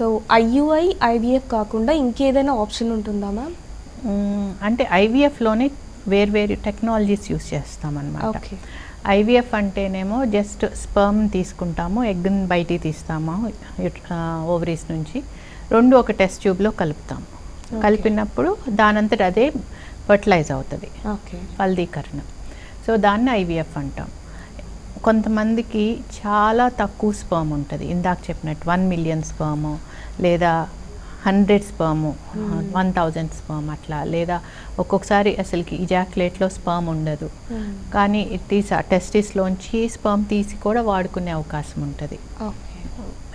So IUI IVF కాకుండా ఇంకేదైనా option ఉంటుందా మ్యామ్ అంటే ఐవీఎఫ్లోనే వేర్వేరు టెక్నాలజీస్ యూస్ చేస్తామన్నమాట. ఓకే ఐవీఎఫ్ అంటేనేమో జస్ట్ స్పర్మ్ తీసుకుంటాము ఎగ్ని బయటికి తీస్తాము ఓవరీస్ నుంచి. రెండు ఒక టెస్ట్ ట్యూబ్లో కలుపుతాము. కలిపినప్పుడు దానంతట అదే ఫర్టిలైజ్ అవుతుంది. ఓకే ఫలదీకరణ. సో దాన్ని ఐవీఎఫ్ అంటాం. కొంతమందికి చాలా తక్కువ స్పర్మ్ ఉంటుంది. ఇందాక చెప్పినట్టు వన్ మిలియన్ స్పర్మ్ లేదా hundred sperm one thousand sperm అట్లా లేదా ఒక్కొక్కసారి అసలుకి ఇజాక్యులేట్లో స్పర్మ్ ఉండదు. కానీ ఇది తీసి టెస్టిస్లోంచి స్పర్మ్ తీసి కూడా వాడుకునే అవకాశం ఉంటుంది.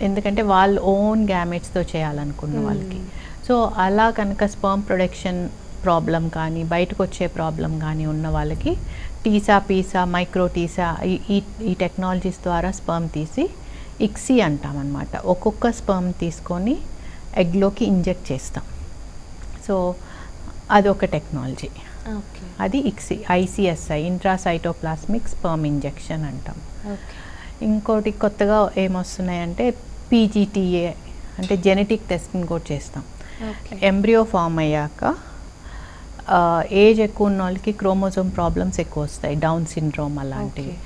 ఎందుకంటే వాళ్ళు ఓన్ గ్యామెట్స్తో చేయాలనుకున్న వాళ్ళకి. సో అలా కనుక స్పర్మ్ ప్రొడక్షన్ ప్రాబ్లం కానీ బయటకు వచ్చే ప్రాబ్లం కానీ ఉన్న వాళ్ళకి టీసా పీసా మైక్రో టీసా ఈ ఈ టెక్నాలజీస్ ద్వారా స్పర్మ్ తీసి ఇక్సీ అంటాం అనమాట ఒక్కొక్క స్పర్మ్ తీసుకొని ఎగ్లోకి ఇంజెక్ట్ చేస్తాం. సో అదొక టెక్నాలజీ. ఓకే. అది ICSI ICSI intracytoplasmic sperm injection అంటాం. ఇంకోటి కొత్తగా ఏమొస్తున్నాయంటే పీజీటీఏ అంటే జెనెటిక్ టెస్టింగ్ కూడా చేస్తాం. ఎంబ్రియో ఫామ్ అయ్యాక ఏజ్ ఎక్కువ ఉన్న వాళ్ళకి క్రోమోజోమ్ ప్రాబ్లమ్స్ ఎక్కువ వస్తాయి. డౌన్ సిండ్రోమ్ అలాంటివి.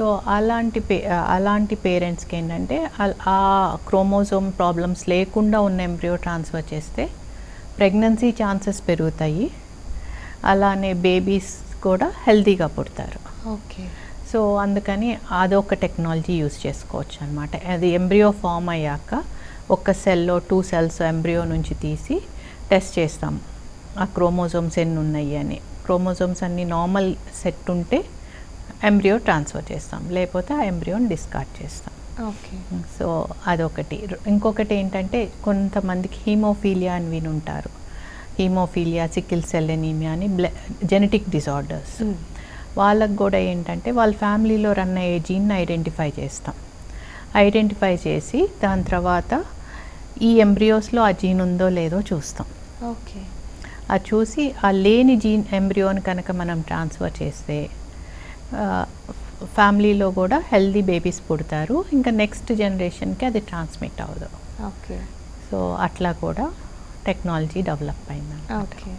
సో అలాంటి పే అలాంటి పేరెంట్స్కి ఏంటంటే ఆ క్రోమోజోమ్ ప్రాబ్లమ్స్ లేకుండా ఉన్న ఎంబ్రియో ట్రాన్స్ఫర్ చేస్తే ప్రెగ్నెన్సీ ఛాన్సెస్ పెరుగుతాయి. అలానే బేబీస్ కూడా హెల్తీగా పుడతారు. ఓకే. సో అందుకని అదొక టెక్నాలజీ యూస్ చేసుకోవచ్చు అనమాట అది ఎంబ్రియో ఫామ్ అయ్యాక ఒక సెల్లో టూ సెల్స్ ఎంబ్రియో నుంచి తీసి టెస్ట్ చేస్తాం. ఆ క్రోమోజోమ్స్ ఎన్ని ఉన్నాయి అని. క్రోమోజోమ్స్ అన్ని నార్మల్ సెట్ ఉంటే ఎంబ్రియో ట్రాన్స్ఫర్ చేస్తాం. లేకపోతే ఆ ఎంబ్రియోని డిస్కార్డ్ చేస్తాం. ఓకే. సో అదొకటి. ఇంకొకటి ఏంటంటే కొంతమందికి హీమోఫీలియా అని విని ఉంటారు. హీమోఫీలియా సికిల్ సెల్ ఎనీమియా అని బ్ల జెనెటిక్ డిజార్డర్స్ వాళ్ళకు కూడా ఏంటంటే వాళ్ళ ఫ్యామిలీలో రన్ అయ్యే జీన్ని ఐడెంటిఫై చేస్తాం. ఐడెంటిఫై చేసి దాని తర్వాత ఈ ఎంబ్రియోస్లో ఆ జీన్ ఉందో లేదో చూస్తాం. ఓకే. అది చూసి ఆ లేని జీన్ ఎంబ్రియోని కనుక మనం ట్రాన్స్ఫర్ చేస్తే ఫ్యామిలీలో కూడా హెల్దీ బేబీస్ పుడతారు. ఇంకా నెక్స్ట్ జనరేషన్కి అది ట్రాన్స్మిట్ అవ్వదు. ఓకే. సో అట్లా కూడా టెక్నాలజీ డెవలప్ అయింది ఓకే.